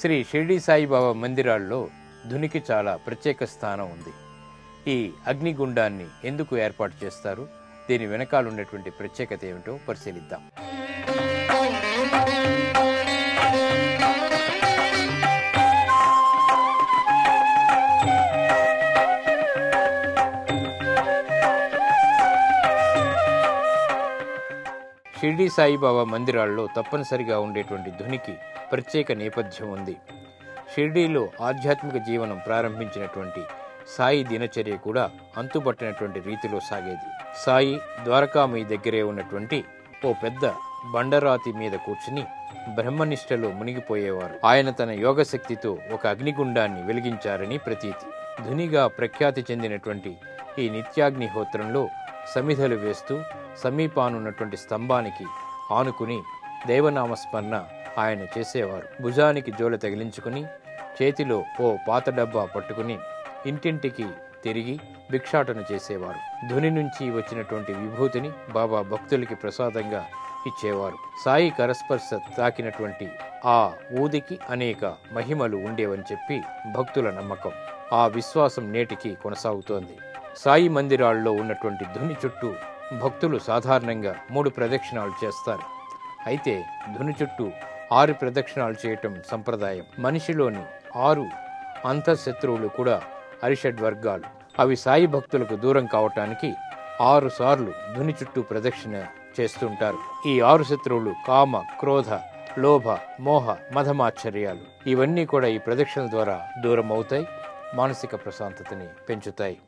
శ్రీ షిర్డీ సాయిబాబా మందిరాల్లో ధునికి చాలా ప్రత్యేక స్థానం ఉంది. ఈ అగ్నిగుండాన్ని ఎందుకు ఏర్పాటు చేస్తారు? దీని వెనకాల ఉన్నటువంటి ప్రత్యేకత ఏమిటో పరిశీలిద్దాం. షిర్డీ సాయిబాబా మందిరాల్లో తప్పనిసరిగా ఉండేటువంటి ధ్వనికి ప్రత్యేక నేపథ్యం ఉంది. షిర్డీలో ఆధ్యాత్మిక జీవనం ప్రారంభించినటువంటి సాయి దినచర్య కూడా అంతుపట్టినటువంటి రీతిలో సాగేది. సాయి ద్వారకామయి దగ్గరే ఉన్నటువంటి ఓ పెద్ద బండరాతి మీద కూర్చుని బ్రహ్మనిష్టలో మునిగిపోయేవారు. ఆయన తన యోగశక్తితో ఒక అగ్నిగుండాన్ని వెలిగించారని ప్రతీతి. ధునిగా ప్రఖ్యాతి చెందినటువంటి ఈ నిత్యాగ్నిహోత్రంలో సమిధలు వేస్తూ సమీపానున్నటువంటి స్తంభానికి ఆనుకుని దేవనామస్మరణ ఆయన చేసేవారు. భుజానికి జోల తగిలించుకుని చేతిలో ఓ పాత డబ్బా పట్టుకుని ఇంటింటికి తిరిగి భిక్షాటన చేసేవారు. ధుని నుంచి వచ్చినటువంటి విభూతిని బాబా భక్తులకి ప్రసాదంగా ఇచ్చేవారు. సాయి కరస్పర్శ తాకినటువంటి ఆ ఊదికి అనేక మహిమలు ఉండేవని చెప్పి భక్తుల నమ్మకం ఆ విశ్వాసం నేటికి కొనసాగుతోంది. సాయి మందిరాల్లో ఉన్నటువంటి ధుని చుట్టూ భక్తులు సాధారణంగా మూడు ప్రదక్షిణాలు చేస్తారు. అయితే ధుని చుట్టూ ఆరు ప్రదక్షిణాలు చేయటం సంప్రదాయం. మనిషిలోని ఆరు అంతఃశత్రువులు కూడా అరిషడ్ వర్గాలు. అవి సాయి భక్తులకు దూరం కావటానికి ఆరు సార్లు ధుని చుట్టూ ప్రదక్షిణ చేస్తుంటారు. ఈ ఆరు శత్రువులు కామ క్రోధ లోభ మోహ మధమాశ్చర్యాలు ఇవన్నీ కూడా ఈ ప్రదక్షిణ ద్వారా దూరం అవుతాయి మానసిక ప్రశాంతతని పెంచుతాయి.